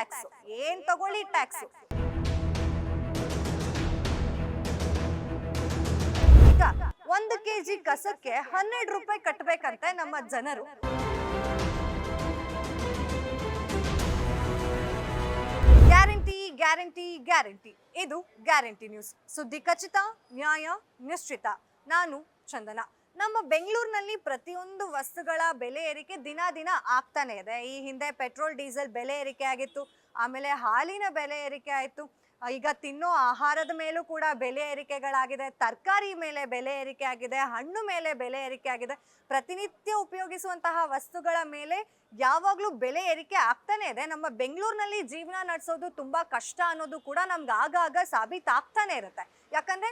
Tax. ಏನ್ ತಗೊಳ್ಳಿ tax. ಈಗ ಒಂದು ಕೆಜಿ ಕಸಕ್ಕೆ ಹನ್ನೆರಡು ರೂಪಾಯಿ ಕಟ್ಬೇಕಂತೆ ನಮ್ಮ ಜನರು. Guarantee guarantee guarantee. ಇದು ಗ್ಯಾರಂಟಿ ನ್ಯೂಸ್. ಸುದ್ದಿ ಖಚಿತ, ನ್ಯಾಯ, ನಿಶ್ಚಿತ. ನಾನು ಚಂದನ. ನಮ್ಮ ಬೆಂಗಳೂರಿನಲ್ಲಿ ಪ್ರತಿಯೊಂದು ವಸ್ತುಗಳ ಬೆಲೆ ಏರಿಕೆ ದಿನ ದಿನ ಆಗ್ತಾನೆ ಇದೆ. ಈ ಹಿಂದೆ ಪೆಟ್ರೋಲ್, ಡೀಸೆಲ್ ಬೆಲೆ ಏರಿಕೆ ಆಗಿತ್ತು, ಆಮೇಲೆ ಹಾಲಿನ ಬೆಲೆ ಏರಿಕೆ ಆಯಿತು. ಈಗ ತಿನ್ನೋ ಆಹಾರದ ಮೇಲೂ ಕೂಡ ಬೆಲೆ ಏರಿಕೆಗಳಾಗಿದೆ, ತರಕಾರಿ ಮೇಲೆ ಬೆಲೆ ಏರಿಕೆ ಆಗಿದೆ, ಹಣ್ಣು ಮೇಲೆ ಬೆಲೆ ಏರಿಕೆ ಆಗಿದೆ. ಪ್ರತಿನಿತ್ಯ ಉಪಯೋಗಿಸುವಂತಹ ವಸ್ತುಗಳ ಮೇಲೆ ಯಾವಾಗಲೂ ಬೆಲೆ ಏರಿಕೆ ಆಗ್ತಾನೆ ಇದೆ. ನಮ್ಮ ಬೆಂಗಳೂರಿನಲ್ಲಿ ಜೀವನ ನಡೆಸೋದು ತುಂಬ ಕಷ್ಟ ಅನ್ನೋದು ಕೂಡ ನಮ್ಗೆ ಆಗಾಗ ಸಾಬೀತಾಗ್ತಾನೆ ಇರುತ್ತೆ. ಯಾಕಂದ್ರೆ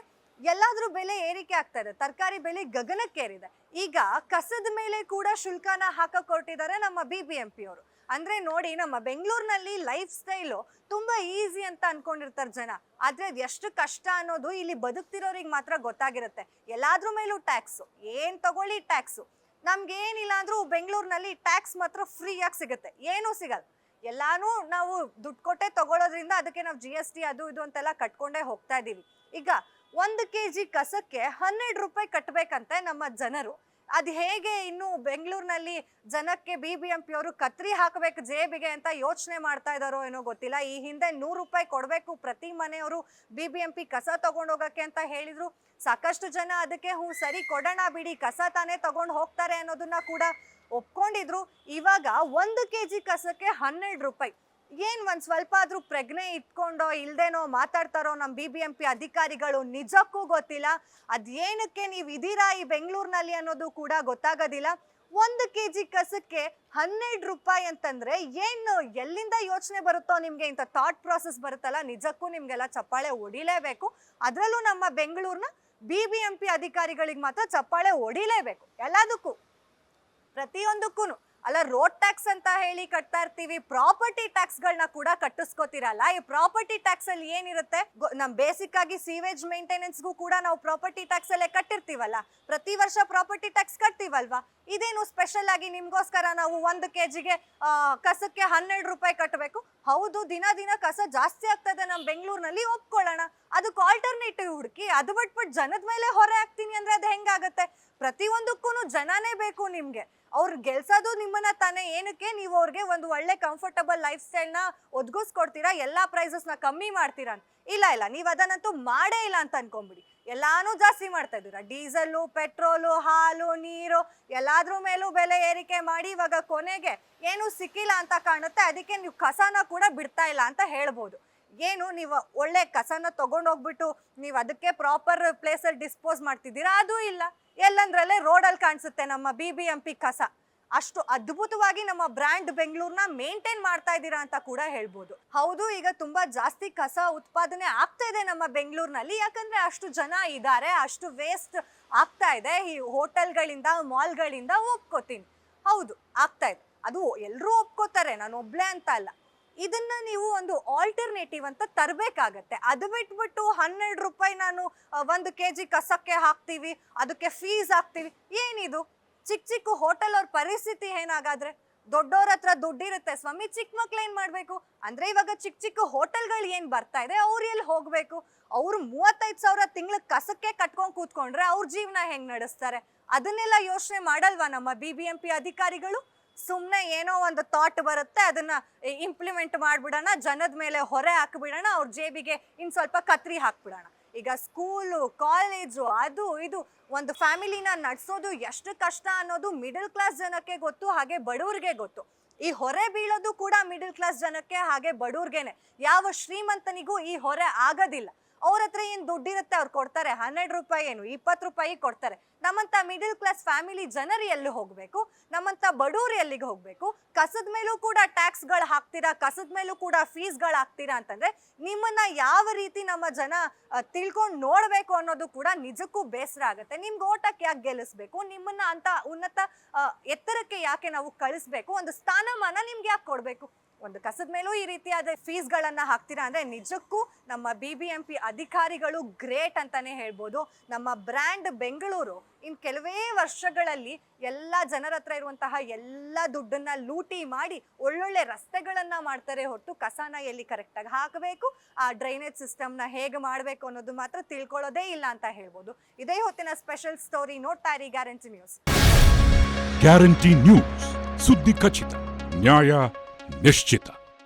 ಎಲ್ಲಾದ್ರೂ ಬೆಲೆ ಏರಿಕೆ ಆಗ್ತಾ ಇದೆ. ತರಕಾರಿ ಬೆಲೆ ಗಗನಕ್ಕೇರಿದೆ. ಈಗ ಕಸದ ಮೇಲೆ ಕೂಡ ಶುಲ್ಕನ ಹಾಕಕ್ ಹೊರಟಿದ್ದಾರೆ ನಮ್ಮ ಬಿ ಬಿ ಎಂ ಪಿ ಅವರು. ಅಂದ್ರೆ ನೋಡಿ ನಮ್ಮ ಬೆಂಗಳೂರಿನಲ್ಲಿ ಲೈಫ್ ಸ್ಟೈಲು ತುಂಬಾ ಈಸಿ ಅಂತ ಅನ್ಕೊಂಡಿರ್ತಾರೆ ಜನ. ಆದ್ರೆ ಎಷ್ಟು ಕಷ್ಟ ಅನ್ನೋದು ಇಲ್ಲಿ ಬದುಕ್ತಿರೋರಿಗೆ ಮಾತ್ರ ಗೊತ್ತಾಗಿರುತ್ತೆ. ಎಲ್ಲಾದ್ರ ಮೇಲೂ ಟ್ಯಾಕ್ಸ್. ಏನ್ ತಗೊಳ್ಳಿ ಟ್ಯಾಕ್ಸ್. ನಮ್ಗೆ ಏನಿಲ್ಲ ಅಂದ್ರೂ ಬೆಂಗಳೂರಿನಲ್ಲಿ ಟ್ಯಾಕ್ಸ್ ಮಾತ್ರ ಫ್ರೀಯಾಗಿ ಸಿಗುತ್ತೆ. ಏನೂ ಸಿಗಲ್ಲ. ಎಲ್ಲಾನು ನಾವು ದುಡ್ಡು ಕೊಟ್ಟೆ ತಗೊಳ್ಳೋದ್ರಿಂದ ಅದಕ್ಕೆ ನಾವು ಜಿ ಎಸ್ ಟಿ ಅದು ಇದು ಅಂತೆಲ್ಲ ಕಟ್ಕೊಂಡೇ ಹೋಗ್ತಾ ಇದೀವಿ. ಈಗ ಒಂದು ಕೆ ಜಿ ಕಸಕ್ಕೆ ಹನ್ನೆರಡು ರೂಪಾಯಿ ಕಟ್ಟಬೇಕಂತೆ ನಮ್ಮ ಜನರು. ಅದು ಹೇಗೆ ಇನ್ನು ಬೆಂಗಳೂರಿನಲ್ಲಿ ಜನಕ್ಕೆ ಬಿ ಬಿ ಎಂ ಪಿ ಅವರು ಕತ್ರಿ ಹಾಕಬೇಕು, ಜೇಬಿಗೆ ಅಂತ ಯೋಚನೆ ಮಾಡ್ತಾ ಇದ್ದಾರೋ ಏನೋ ಗೊತ್ತಿಲ್ಲ. ಈ ಹಿಂದೆ ನೂರು ರೂಪಾಯಿ ಕೊಡಬೇಕು ಪ್ರತಿ ಮನೆಯವರು ಬಿ ಬಿ ಎಂ ಪಿ ಕಸ ತಗೊಂಡೋಗಕ್ಕೆ ಅಂತ ಹೇಳಿದ್ರು. ಸಾಕಷ್ಟು ಜನ ಅದಕ್ಕೆ ಹ್ಞೂ ಸರಿ ಕೊಡೋಣ ಬಿಡಿ, ಕಸ ತಾನೇ ತಗೊಂಡು ಹೋಗ್ತಾರೆ ಅನ್ನೋದನ್ನ ಕೂಡ ಒಪ್ಕೊಂಡಿದ್ರು. ಇವಾಗ ಒಂದು ಕೆ ಜಿ ಕಸಕ್ಕೆ ಹನ್ನೆರಡು ರೂಪಾಯಿ. ಏನ್ ಒಂದ್ ಸ್ವಲ್ಪ ಆದ್ರೂ ಪ್ರಜ್ಞೆ ಇಟ್ಕೊಂಡೋ ಇಲ್ದೇನೋ ಮಾತಾಡ್ತಾರೋ ನಮ್ ಬಿ ಬಿ ಎಂ ಪಿ ಅಧಿಕಾರಿಗಳು ನಿಜಕ್ಕೂ ಗೊತ್ತಿಲ್ಲ. ಅದೇನಕ್ಕೆ ನೀವು ಇದೀರಾ ಈ ಬೆಂಗಳೂರಿನಲ್ಲಿ ಅನ್ನೋದು ಕೂಡ ಗೊತ್ತಾಗೋದಿಲ್ಲ. ಒಂದು ಕೆ ಜಿ ಕಸಕ್ಕೆ ಹನ್ನೆರಡು ರೂಪಾಯಿ ಅಂತಂದ್ರೆ ಏನು ಎಲ್ಲಿಂದ ಯೋಚನೆ ಬರುತ್ತೋ ನಿಮ್ಗೆ ಇಂಥ ಥಾಟ್ ಪ್ರಾಸೆಸ್ ಬರುತ್ತಲ್ಲ, ನಿಜಕ್ಕೂ ನಿಮ್ಗೆಲ್ಲ ಚಪ್ಪಾಳೆ ಹೊಡಿಲೇಬೇಕು. ಅದರಲ್ಲೂ ನಮ್ಮ ಬೆಂಗಳೂರಿನ ಬಿ ಬಿ ಎಂ ಪಿ ಅಧಿಕಾರಿಗಳಿಗೆ ಮಾತ್ರ ಚಪ್ಪಾಳೆ ಹೊಡಿಲೇಬೇಕು. ಎಲ್ಲದಕ್ಕೂ ಪ್ರತಿಯೊಂದಕ್ಕೂ ಅಲ್ಲ ರೋಡ್ ಟ್ಯಾಕ್ಸ್ ಅಂತ ಹೇಳಿ ಕಟ್ತಾ ಇರ್ತೀವಿ ಪ್ರಾಪರ್ಟಿ ಟ್ಯಾಕ್ಸ್ಗಳನ್ನ ಕೂಡ ಕಟ್ಟಿಸ್ಕೋತಿರಲ್ಲ? ಈ ಪ್ರಾಪರ್ಟಿ ಟ್ಯಾಕ್ಸ್ ಅಲ್ಲಿ ಏನಿರುತ್ತೆ? ನಮ್ ಬೇಸಿಕ್ ಆಗಿ ಸೀವೇಜ್ ಮೇಂಟೆನೆನ್ಸ್ಗೂ ಕೂಡ ನಾವು ಪ್ರಾಪರ್ಟಿ ಟ್ಯಾಕ್ಸ್ ಅಲ್ಲೇ ಕಟ್ಟಿರ್ತೀವಲ್ಲ? ಪ್ರತಿ ವರ್ಷ ಪ್ರಾಪರ್ಟಿ ಟ್ಯಾಕ್ಸ್ ಕಟ್ತೀವಲ್ವಾ? ಇದೇನು ಸ್ಪೆಷಲ್ ಆಗಿ ನಿಮ್ಗೋಸ್ಕರ ನಾವು ಒಂದು ಕೆ ಜಿಗೆ ಕಸಕ್ಕೆ ಹನ್ನೆರಡು ರೂಪಾಯಿ ಕಟ್ಟಬೇಕು ಹೌದು, ದಿನ ದಿನ ಕಸ ಜಾಸ್ತಿ ಆಗ್ತದೆ ನಮ್ಮ ಬೆಂಗಳೂರಿನಲ್ಲಿ, ಒಪ್ಕೊಳ್ಳೋಣ. ಅದಕ್ಕೆ ಆಲ್ಟರ್ನೇಟಿವ್ ಹುಡುಕಿ, ಅದು ಬಿಟ್ಬಿಟ್ಟು ಜನದ ಮೇಲೆ ಹೊರೆ ಹಾಕ್ತೀನಿ ಅಂದ್ರೆ ಅದು ಹೆಂಗಾಗುತ್ತೆ? ಪ್ರತಿಯೊಂದಕ್ಕೂ ಜನನೇ ಬೇಕು ನಿಮಗೆ. ಅವ್ರು ಗೆಲ್ಸೋದು ನಿಮ್ಮನ್ನ ತಾನೇ. ಏನಕ್ಕೆ? ನೀವು ಅವ್ರಿಗೆ ಒಂದು ಒಳ್ಳೆ ಕಂಫರ್ಟಬಲ್ ಲೈಫ್ ಸ್ಟೈಲ್ನ ಒದಗಿಸ್ಕೊಡ್ತೀರಾ, ಎಲ್ಲಾ ಪ್ರೈಸಸ್ನ ಕಮ್ಮಿ ಮಾಡ್ತೀರಾ ಇಲ್ಲ ಇಲ್ಲ, ನೀವು ಅದನ್ನಂತೂ ಮಾಡೇ ಇಲ್ಲ ಅಂತ ಅನ್ಕೊಂಬಿಡಿ ಎಲ್ಲಾನು ಜಾಸ್ತಿ ಮಾಡ್ತಾ ಇದ್ದೀರಾ ಡೀಸೆಲ್ಲು ಪೆಟ್ರೋಲು, ಹಾಲು, ನೀರು ಎಲ್ಲಾದ್ರ ಮೇಲೂ ಬೆಲೆ ಏರಿಕೆ ಮಾಡಿ ಇವಾಗ ಕೊನೆಗೆ ಏನು ಸಿಕ್ಕಿಲ್ಲ ಅಂತ ಕಾಣುತ್ತೆ. ಅದಕ್ಕೆ ನೀವು ಕಸನ ಕೂಡ ಬಿಡ್ತಾ ಇಲ್ಲ ಅಂತ ಹೇಳ್ಬೋದು. ಏನು ನೀವು ಒಳ್ಳೆ ಕಸನ ತಗೊಂಡೋಗ್ಬಿಟ್ಟು ನೀವು ಅದಕ್ಕೆ ಪ್ರಾಪರ್ ಪ್ಲೇಸಲ್ಲಿ ಡಿಸ್ಪೋಸ್ ಮಾಡ್ತಿದ್ದೀರಾ? ಅದು ಇಲ್ಲ. ಎಲ್ಲಂದ್ರಲ್ಲೇ ರೋಡಲ್ಲಿ ಕಾಣಿಸುತ್ತೆ ನಮ್ಮ ಬಿ ಬಿ ಎಂ ಕಸ. ಅಷ್ಟು ಅದ್ಭುತವಾಗಿ ನಮ್ಮ ಬ್ರ್ಯಾಂಡ್ ಬೆಂಗಳೂರನ್ನ ಮೇಂಟೈನ್ ಮಾಡ್ತಾ ಇದ್ದೀರಾ ಅಂತ ಕೂಡ ಹೇಳ್ಬೋದು. ಹೌದು, ಈಗ ತುಂಬಾ ಜಾಸ್ತಿ ಕಸ ಉತ್ಪಾದನೆ ಆಗ್ತಾ ಇದೆ ನಮ್ಮ ಬೆಂಗಳೂರಿನಲ್ಲಿ. ಯಾಕಂದ್ರೆ ಅಷ್ಟು ಜನ ಇದ್ದಾರೆ, ಅಷ್ಟು ವೇಸ್ಟ್ ಆಗ್ತಾ ಇದೆ. ಈ ಹೋಟೆಲ್ಗಳಿಂದ ಮಾಲ್ಗಳಿಂದ ಒಪ್ಕೋತೀನಿ. ಹೌದು, ಆಗ್ತಾ ಇದೆ. ಅದು ಎಲ್ಲರೂ ಒಪ್ಕೋತಾರೆ, ನಾನು ಒಬ್ಳೆ ಅಂತ ಅಲ್ಲ. ಇದನ್ನ ನೀವು ಒಂದು ಆಲ್ಟರ್ನೇಟಿವ್ ಅಂತ ತರಬೇಕಾಗತ್ತೆ. ಅದು ಬಿಟ್ಬಿಟ್ಟು ಹನ್ನೆರಡು ರೂಪಾಯಿ ನಾನು ಒಂದು ಕೆ ಜಿ ಕಸಕ್ಕೆ ಹಾಕ್ತೀವಿ, ಅದಕ್ಕೆ ಫೀಸ್ ಹಾಕ್ತೀವಿ. ಏನಿದು? ಚಿಕ್ಕ ಚಿಕ್ಕ ಹೋಟೆಲ್ ಅವ್ರ ಪರಿಸ್ಥಿತಿ ಏನಾಗಾದ್ರೆ? ದೊಡ್ಡವ್ರ ಹತ್ರ ದುಡ್ಡಿರುತ್ತೆ, ಸ್ವಾಮಿ ಚಿಕ್ಕ ಮಕ್ಳು ಏನ್ ಮಾಡ್ಬೇಕು? ಅಂದ್ರೆ ಇವಾಗ ಚಿಕ್ಕ ಚಿಕ್ಕ ಹೋಟೆಲ್ಗಳು ಏನ್ ಬರ್ತಾ ಇದೆ, ಅವ್ರು ಎಲ್ಲಿ ಹೋಗ್ಬೇಕು? ಅವ್ರು ಮೂವತ್ತೈದು ಸಾವಿರ ತಿಂಗಳ ಕಸಕ್ಕೆ ಕಟ್ಕೊಂಡ್ ಕೂತ್ಕೊಂಡ್ರೆ ಅವ್ರ ಜೀವನ ಹೆಂಗ್ ನಡೆಸ್ತಾರೆ? ಅದನ್ನೆಲ್ಲ ಯೋಚನೆ ಮಾಡಲ್ವಾ ನಮ್ಮ ಬಿ ಬಿ ಎಂ ಪಿ ಅಧಿಕಾರಿಗಳು? ಸುಮ್ಮನೆ ಏನೋ ಒಂದು ಥಾಟ್ ಬರುತ್ತೆ, ಅದನ್ನ ಇಂಪ್ಲಿಮೆಂಟ್ ಮಾಡ್ಬಿಡೋಣ, ಜನದ ಮೇಲೆ ಹೊರೆ ಹಾಕ್ಬಿಡೋಣ, ಅವ್ರ ಜೇಬಿಗೆ ಇನ್ ಸ್ವಲ್ಪ ಕತ್ರಿ ಹಾಕ್ಬಿಡೋಣ. ಈಗ ಸ್ಕೂಲು ಕಾಲೇಜು ಅದು ಇದು ಒಂದು ಫ್ಯಾಮಿಲಿನ ನಡೆಸೋದು ಎಷ್ಟು ಕಷ್ಟ ಅನ್ನೋದು ಮಿಡಲ್ ಕ್ಲಾಸ್ ಜನಕ್ಕೆ ಗೊತ್ತು, ಹಾಗೆ ಬಡವ್ರಿಗೆ ಗೊತ್ತು. ಈ ಹೊರೆ ಬೀಳೋದು ಕೂಡ ಮಿಡಲ್ ಕ್ಲಾಸ್ ಜನಕ್ಕೆ, ಹಾಗೆ ಬಡವ್ರಿಗೆನೆ. ಯಾವ ಶ್ರೀಮಂತನಿಗೂ ಈ ಹೊರೆ ಆಗೋದಿಲ್ಲ. ಅವ್ರ ಹತ್ರ ಏನು ದುಡ್ಡಿರುತ್ತೆ ಅವ್ರು ಕೊಡ್ತಾರೆ. ಹನ್ನೆರಡು ರೂಪಾಯಿ ಏನು, ಇಪ್ಪತ್ತು ರೂಪಾಯಿ ಕೊಡ್ತಾರೆ. ನಮ್ಮಂತ ಮಿಡಲ್ ಕ್ಲಾಸ್ ಫ್ಯಾಮಿಲಿ ಜನರು ಎಲ್ಲಿ ಹೋಗಬೇಕು? ನಮ್ಮಂತ ಬಡವರು ಎಲ್ಲಿಗೆ ಹೋಗಬೇಕು? ಕಸದ ಮೇಲೂ ಕೂಡ ಟ್ಯಾಕ್ಸ್ಗಳು ಹಾಕ್ತೀರಾ? ಕಸದ ಮೇಲೂ ಕೂಡ ಫೀಸ್ಗಳು ಹಾಕ್ತೀರಾ ಅಂತಂದ್ರೆ ನಿಮ್ಮನ್ನ ಯಾವ ರೀತಿ ನಮ್ಮ ಜನ ತಿಳ್ಕೊಂಡು ನೋಡಬೇಕು ಅನ್ನೋದು ಕೂಡ ನಿಜಕ್ಕೂ ಬೇಸರ ಆಗುತ್ತೆ. ನಿಮ್ಗೆ ಓಟಕ್ಕೆ ಯಾಕೆ ಗೆಲ್ಲಿಸ್ಬೇಕು? ನಿಮ್ಮನ್ನ ಅಂತ ಉನ್ನತ ಎತ್ತರಕ್ಕೆ ಯಾಕೆ ನಾವು ಕಳಿಸ್ಬೇಕು? ಒಂದು ಸ್ಥಾನಮಾನ ನಿಮ್ಗೆ ಯಾಕೆ ಕೊಡಬೇಕು? ಒಂದು ಕಸದ ಮೇಲೂ ಈ ರೀತಿಯಾದ ಫೀಸ್ಗಳನ್ನು ಹಾಕ್ತೀರಾ ಅಂದ್ರೆ ನಿಜಕ್ಕೂ ನಮ್ಮ ಬಿ ಬಿ ಎಂ ಪಿ ಅಧಿಕಾರಿಗಳು ಗ್ರೇಟ್ ಅಂತಾನೆ ಹೇಳ್ಬೋದು. ನಮ್ಮ ಬ್ರ್ಯಾಂಡ್ ಬೆಂಗಳೂರು ಇನ್ ಕೆಲವೇ ವರ್ಷಗಳಲ್ಲಿ ಎಲ್ಲ ಜನರ ಹತ್ರ ಇರುವಂತಹ ಎಲ್ಲ ದುಡ್ಡನ್ನ ಲೂಟಿ ಮಾಡಿ ಒಳ್ಳೊಳ್ಳೆ ರಸ್ತೆಗಳನ್ನ ಮಾಡ್ತಾರೆ ಹೊರತು ಕಸನ ಎಲ್ಲಿ ಕರೆಕ್ಟಾಗಿ ಹಾಕಬೇಕು, ಆ ಡ್ರೈನೇಜ್ ಸಿಸ್ಟಮ್ನ ಹೇಗೆ ಮಾಡಬೇಕು ಅನ್ನೋದು ಮಾತ್ರ ತಿಳ್ಕೊಳ್ಳೋದೇ ಇಲ್ಲ ಅಂತ ಹೇಳ್ಬೋದು. ಇದೇ ಹೊತ್ತಿನ ಸ್ಪೆಷಲ್ ಸ್ಟೋರಿ ನೋಡ್ತಾ ಇರಿ ಗ್ಯಾರಂಟಿ ನ್ಯೂಸ್. ಗ್ಯಾರಂಟಿ ನ್ಯೂಸ್, ಸುದ್ದಿ ಖಚಿತ, ನ್ಯಾಯ ನಿಶ್ಚಿತ.